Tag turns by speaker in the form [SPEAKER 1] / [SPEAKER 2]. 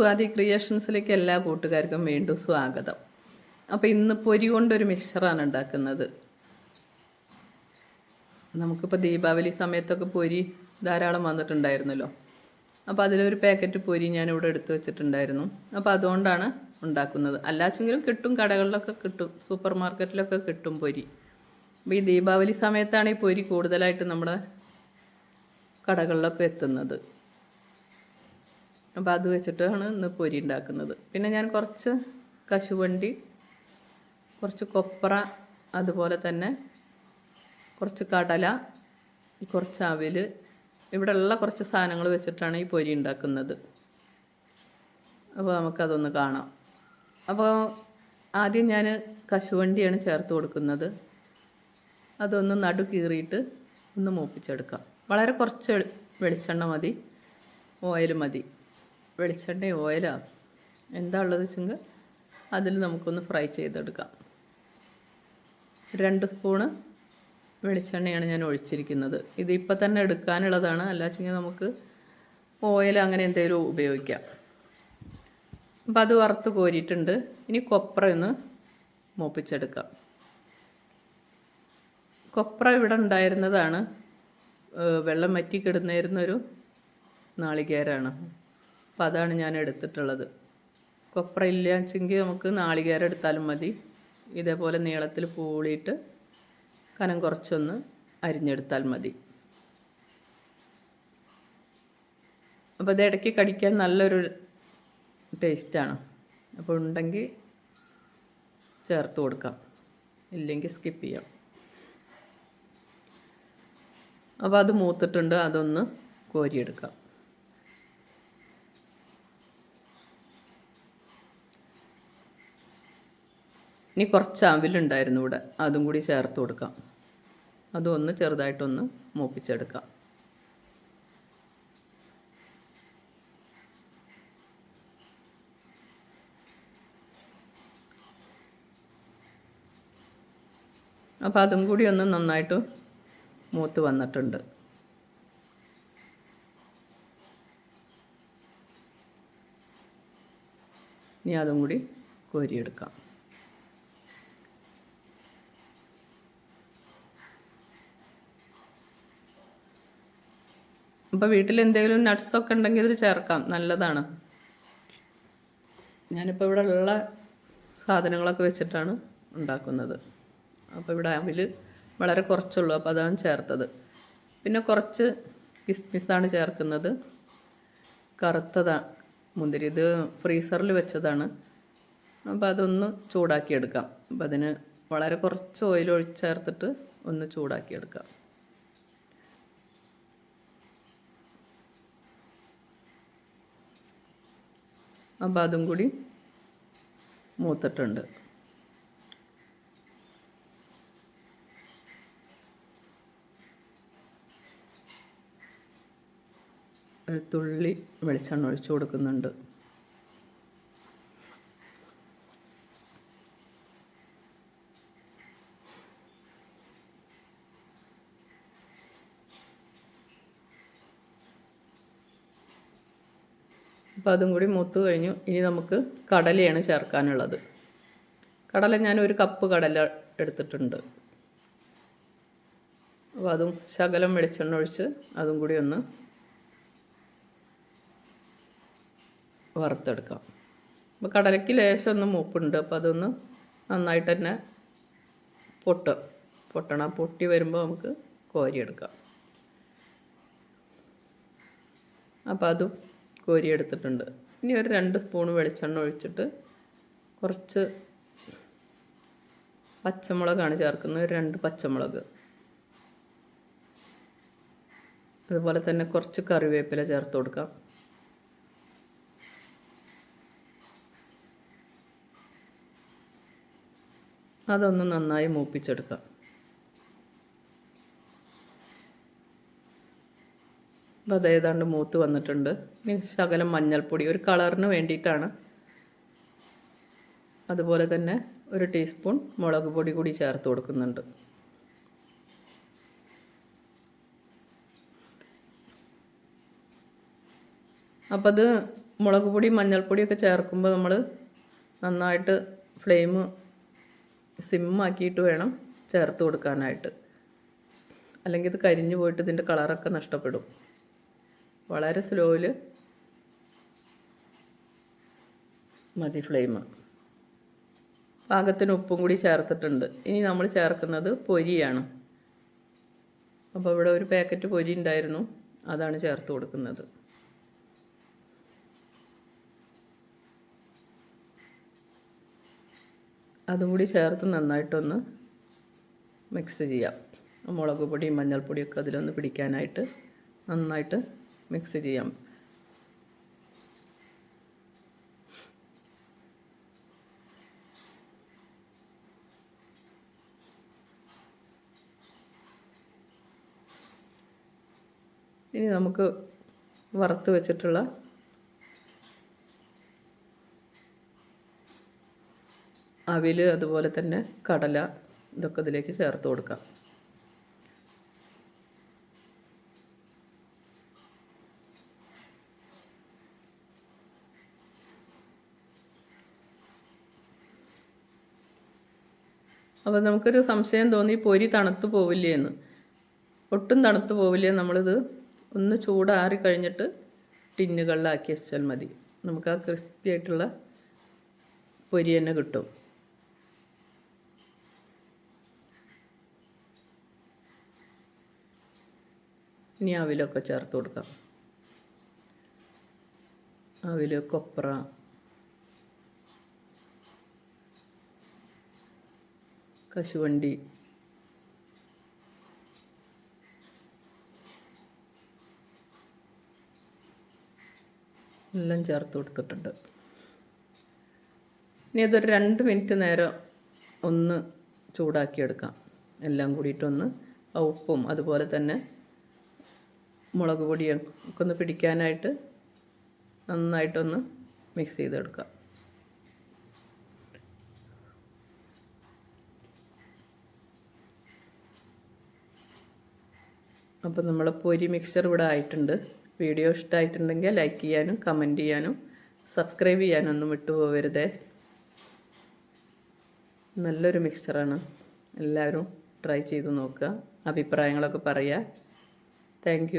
[SPEAKER 1] സ്വാതി ക്രിയേഷൻസിലേക്ക് എല്ലാ കൂട്ടുകാർക്കും വീണ്ടും സ്വാഗതം. അപ്പോൾ ഇന്ന് പൊരി കൊണ്ടൊരു മിക്സറാണ് ഉണ്ടാക്കുന്നത്. നമുക്കിപ്പോൾ ദീപാവലി സമയത്തൊക്കെ പൊരി ധാരാളം വന്നിട്ടുണ്ടായിരുന്നല്ലോ. അപ്പോൾ അതിലൊരു പാക്കറ്റ് പൊരി ഞാനിവിടെ എടുത്തു വെച്ചിട്ടുണ്ടായിരുന്നു. അപ്പോൾ അതുകൊണ്ടാണ് ഉണ്ടാക്കുന്നത്. അല്ലാച്ചെങ്കിലും കിട്ടും കടകളിലൊക്കെ കിട്ടും സൂപ്പർ മാർക്കറ്റിലൊക്കെ കിട്ടും പൊരി. അപ്പോൾ ഈ ദീപാവലി സമയത്താണ് ഈ പൊരി കൂടുതലായിട്ട് നമ്മുടെ കടകളിലൊക്കെ എത്തുന്നത്. അപ്പോൾ അത് വെച്ചിട്ടാണ് ഇന്ന് പൊരി ഉണ്ടാക്കുന്നത്. പിന്നെ ഞാൻ കുറച്ച് കശുവണ്ടി കുറച്ച് കൊപ്ര അതുപോലെ തന്നെ കുറച്ച് കടല കുറച്ച് അവിൽ ഇവിടെ ഉള്ള കുറച്ച് സാധനങ്ങൾ വെച്ചിട്ടാണ് ഈ പൊരി ഉണ്ടാക്കുന്നത്. അപ്പോൾ നമുക്കതൊന്ന് കാണാം. അപ്പോൾ ആദ്യം ഞാൻ കശുവണ്ടിയാണ് ചേർത്ത് കൊടുക്കുന്നത്. അതൊന്ന് നടു കീറിയിട്ട് ഒന്ന് മൂപ്പിച്ചെടുക്കാം. വളരെ കുറച്ച് വെളിച്ചെണ്ണ മതി ഓയിൽ മതി. വെളിച്ചെണ്ണ ഓയിലോ എന്താ ഉള്ളത് വെച്ചെങ്കിൽ അതിൽ നമുക്കൊന്ന് ഫ്രൈ ചെയ്തെടുക്കാം. രണ്ട് സ്പൂണ് വെളിച്ചെണ്ണയാണ് ഞാൻ ഒഴിച്ചിരിക്കുന്നത്. ഇത് ഇപ്പം തന്നെ എടുക്കാനുള്ളതാണ്. അല്ലാച്ചെങ്കിൽ നമുക്ക് ഓയിൽ അങ്ങനെ എന്തെങ്കിലും ഉപയോഗിക്കാം. അപ്പം അത് വറുത്ത് കോരിയിട്ടുണ്ട്. ഇനി കൊപ്ര ഒന്ന് മൂപ്പിച്ചെടുക്കാം. കൊപ്ര ഇവിടെ ഉണ്ടായിരുന്നതാണ്. വെള്ളം വറ്റി കിടന്നിരുന്നൊരു നാളികേരമാണ് അപ്പം അതാണ് ഞാൻ എടുത്തിട്ടുള്ളത്. കൊപ്ര ഇല്ലാച്ചെങ്കിൽ നമുക്ക് നാളികേരം എടുത്താലും മതി. ഇതേപോലെ നീളത്തിൽ പൂളിയിട്ട് കനം കുറച്ചൊന്ന് അരിഞ്ഞെടുത്താൽ മതി. അപ്പോൾ അത് ഇടയ്ക്ക് കടിക്കാൻ നല്ലൊരു ടേസ്റ്റാണ്. അപ്പോൾ ഉണ്ടെങ്കിൽ ചേർത്ത് കൊടുക്കാം. ഇല്ലെങ്കിൽ സ്കിപ്പ് ചെയ്യാം. അപ്പോൾ അത് മൂത്തിട്ടുണ്ട്. അതൊന്ന് കോരിയെടുക്കാം. ഇനി കുറച്ച് അവിലുണ്ടായിരുന്നു ഇവിടെ. അതും കൂടി ചേർത്ത് കൊടുക്കാം. അതും ഒന്ന് ചെറുതായിട്ടൊന്ന് മൂപ്പിച്ചെടുക്കാം. അപ്പോൾ അതും കൂടി ഒന്ന് നന്നായിട്ട് മൂത്ത് വന്നിട്ടുണ്ട്. ഇനി അതും കൂടി കോരിയെടുക്കാം. അപ്പോൾ വീട്ടിൽ എന്തെങ്കിലും നട്ട്സൊക്കെ ഉണ്ടെങ്കിൽ ഇതിൽ ചേർക്കാം. നല്ലതാണ്. ഞാനിപ്പോൾ ഇവിടെ ഉള്ള സാധനങ്ങളൊക്കെ വെച്ചിട്ടാണ് ഉണ്ടാക്കുന്നത്. അപ്പോൾ ഇവിടെ അവിൽ വളരെ കുറച്ചുള്ളൂ. അപ്പോൾ അതാണ് ചേർത്തത്. പിന്നെ കുറച്ച് കിസ്മിസാണ് ചേർക്കുന്നത്. കറുത്തതാണ് മുന്തിരി. ഇത് ഫ്രീസറിൽ വെച്ചതാണ്. അപ്പോൾ അതൊന്ന് ചൂടാക്കിയെടുക്കാം. അപ്പം അതിന് വളരെ കുറച്ച് ഓയിൽ ഒഴിച്ച് ചേർത്തിട്ട് ഒന്ന് ചൂടാക്കിയെടുക്കാം. അപ്പോൾ അതും കൂടി മൂത്തിട്ടുണ്ട്. ഒരു തുള്ളി വെളിച്ചെണ്ണ ഒഴിച്ചു കൊടുക്കുന്നുണ്ട്. അപ്പോൾ അതും കൂടി മൂത്ത് കഴിഞ്ഞു. ഇനി നമുക്ക് കടലയാണ് ചേർക്കാനുള്ളത്. കടല ഞാൻ ഒരു കപ്പ് കടല എടുത്തിട്ടുണ്ട്. അപ്പോൾ അതും ശകലം വെളിച്ചെണ്ണ ഒഴിച്ച് അതും കൂടി ഒന്ന് വറുത്തെടുക്കാം. അപ്പോൾ കടലയ്ക്ക് ലേശം ഒന്ന് മൂപ്പുണ്ട്. അപ്പോൾ അതൊന്ന് നന്നായിട്ട് തന്നെ പൊട്ട പൊട്ടണം. പൊട്ടി വരുമ്പോൾ നമുക്ക് കോരിയെടുക്കാം. അപ്പോൾ അതും കോരിയെടുത്തിട്ടുണ്ട്. ഇനി ഒരു രണ്ട് സ്പൂൺ വെളിച്ചെണ്ണ ഒഴിച്ചിട്ട് കുറച്ച് പച്ചമുളകാണ് ചേർക്കുന്നത്. ഒരു രണ്ട് പച്ചമുളക്. അതുപോലെ തന്നെ കുറച്ച് കറിവേപ്പില ചേർത്ത് കൊടുക്കാം. അതൊന്ന് നന്നായി മൂപ്പിച്ചെടുക്കാം. അപ്പോൾ അത് ഏതാണ്ട് മൂത്ത് വന്നിട്ടുണ്ട്. ഇനി ശകലം മഞ്ഞൾപ്പൊടി ഒരു കളറിന് വേണ്ടിയിട്ടാണ്. അതുപോലെ തന്നെ ഒരു ടീസ്പൂൺ മുളക് പൊടി കൂടി ചേർത്ത് കൊടുക്കുന്നുണ്ട്. അപ്പോൾ അത് മുളക് പൊടി മഞ്ഞൾപ്പൊടിയൊക്കെ ചേർക്കുമ്പോൾ നമ്മൾ നന്നായിട്ട് ഫ്ലെയിം സിമ്മാക്കിയിട്ട് വേണം ചേർത്ത് കൊടുക്കാനായിട്ട്. അല്ലെങ്കിൽ ഇത് കരിഞ്ഞു പോയിട്ട് ഇതിന്റെ കളറൊക്കെ നഷ്ടപ്പെടും. വളരെ സ്ലോയിൽ മതി ഫ്ലെയിം പാകത്തിന് ഉപ്പും കൂടി ചേർത്തിട്ടുണ്ട്. ഇനി നമ്മൾ ചേർക്കുന്നത് പൊരിയാണ്. അപ്പോൾ ഇവിടെ ഒരു പാക്കറ്റ് പൊരി ഉണ്ടായിരുന്നു. അതാണ് ചേർത്ത് കൊടുക്കുന്നത്. അതും കൂടി ചേർത്ത് നന്നായിട്ടൊന്ന് മിക്സ് ചെയ്യാം. മുളക് പൊടിയും മഞ്ഞൾപ്പൊടിയൊക്കെ അതിലൊന്ന് പിടിക്കാനായിട്ട് നന്നായിട്ട് മിക്സ് ചെയ്യാം. ഇനി നമുക്ക് വറുത്ത് വെച്ചിട്ടുള്ള അവിൽ അതുപോലെ തന്നെ കടല ഇതൊക്കെ ഇതിലേക്ക് ചേർത്ത് കൊടുക്കാം. അപ്പോൾ നമുക്കൊരു സംശയം തോന്നി പൊരി തണുത്ത് പോവില്ലേ എന്ന് ഒട്ടും തണുത്ത് പോവില്ല? നമ്മളിത് ഒന്ന് ചൂടാറി കഴിഞ്ഞിട്ട് ടിന്നുകളിലാക്കി വെച്ചാൽ മതി. നമുക്ക് ആ ക്രിസ്പി ആയിട്ടുള്ള പൊരി തന്നെ കിട്ടും. ഇനി അവിലൊക്കെ ചേർത്ത് കൊടുക്കാം. അവിൽ കൊപ്ര കശുവണ്ടി. എല്ലാം ചേർത്ത് കൊടുത്തിട്ടുണ്ട്. ഇനി അതൊരു രണ്ട് മിനിറ്റ് നേരം ഒന്ന് ചൂടാക്കിയെടുക്കാം. എല്ലാം കൂടിയിട്ടൊന്ന് ആ ഉപ്പും അതുപോലെ തന്നെ മുളക് പൊടിയും ഒക്കെ ഒന്ന് പിടിക്കാനായിട്ട് നന്നായിട്ടൊന്ന് മിക്സ് ചെയ്തെടുക്കാം. അപ്പോൾ നമ്മൾ പൊരി മിക്സ്ചർ ഇവിടെ ആയിട്ടുണ്ട്. വീഡിയോ ഇഷ്ടമായിട്ടുണ്ടെങ്കിൽ ലൈക്ക് ചെയ്യാനും കമന്റ് ചെയ്യാനും സബ്സ്ക്രൈബ് ചെയ്യാനും ഒന്നും വിട്ടുപോകരുതേ. നല്ലൊരു മിക്സറാണ് എല്ലാവരും ട്രൈ ചെയ്ത് നോക്കുക. അഭിപ്രായങ്ങളൊക്കെ പറയുക. താങ്ക്